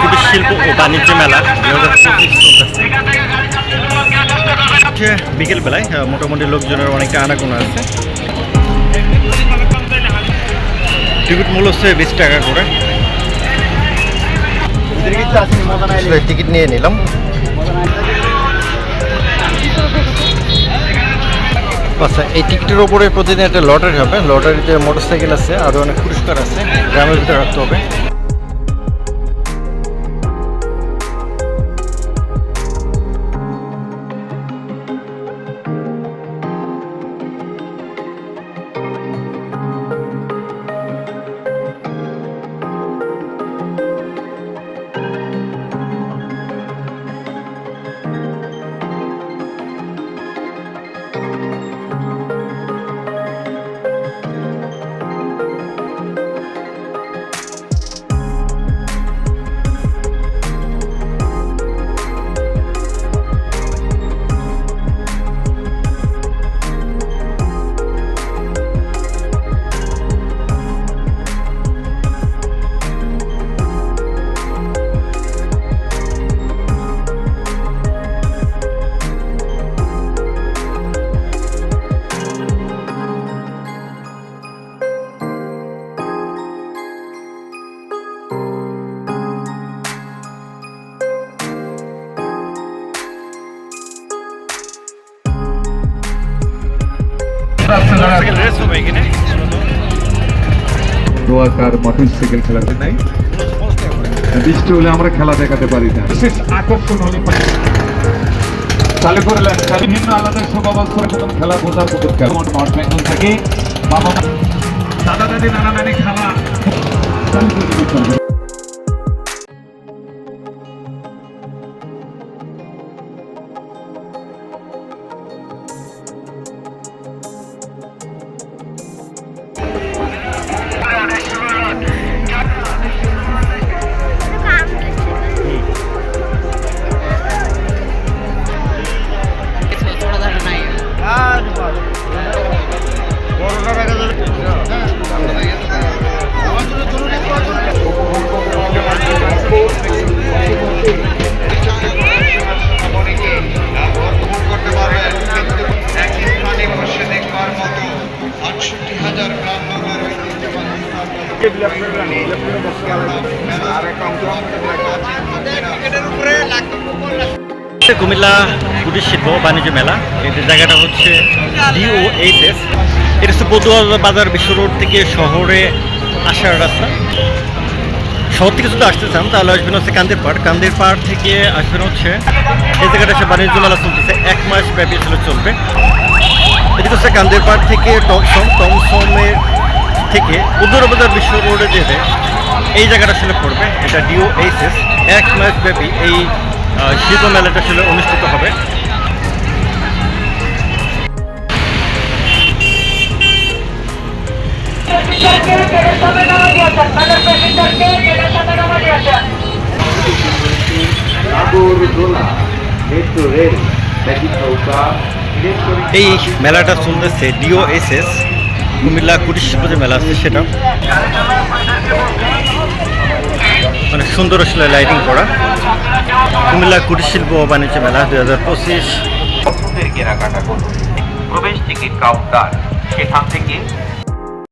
কুটির শিল্প ও বাণিজ্য মেলা বিকেল বেলায় মোটামুটি লোকজনের অনেকটা আনাগোনা আছে। টিকিট মূল্য হচ্ছে বিশ টাকা করে। টিকিট নিয়ে নিলাম। আচ্ছা এই টিকিটের ওপরে প্রতিদিন একটা লটারি হবে। লটারিতে মোটরসাইকেল আছে আরও অনেক পুরস্কার আছে। গ্রামের ভিতরে রাখতে হবে। দোয়াকার মোটরসাইকেল খেলাতে নাই। বৃষ্টি হলে আমরা খেলা দেখাতে পারি না। বিশেষ আকর্ষণ হলে চালু করলেন বিভিন্ন আলাদা শোভাবস্থার মতন খেলা বোঝার খেলা। যেমন নর্থ বেঙ্গল থেকে বাবা দাদা দাদি নানা নানি খেলা। কুমিল্লা কুটির শিল্প বাণিজ্য মেলা। যে জায়গাটা হচ্ছে ডিওএইচএস এটা হচ্ছে পদুয়া বাজার বিশ্ব রোড থেকে শহরে আসার রাস্তা। শহর থেকে যদি আসতে চান, তাহলে আসবেন হচ্ছে কান্দের পাড়। কান্দের পাড় থেকে আসবেন হচ্ছে এই জায়গাটা হচ্ছে বাণিজ্য মেলা চলতেছে। এক মাস ব্যাপী আসলে চলবে। এদিকে হচ্ছে কান্দের পাড় থেকে টমসম টমসমের থেকে উদ্দুরা বাজার বিশ্ব রোডে যেতে এই জায়গাটা আসলে পড়বে এটা ডিও এইচএস এক মাস ব্যাপী এই শিল্প মেলাটা আসলে অনুষ্ঠিত হবে। এই মেলাটা চলতেছে ডিওএসএস কুমিল্লা কুটির শিল্প যে মেলা আছে সেটা। মানে সুন্দর আসলে লাইটিং করা। কুমিল্লা কুটির শিল্প বাণিজ্য মেলা দুই হাজার পঁচিশ। কেনাকাটা করুন প্রবেশ টিকিট কাউন্টার। সেখান থেকে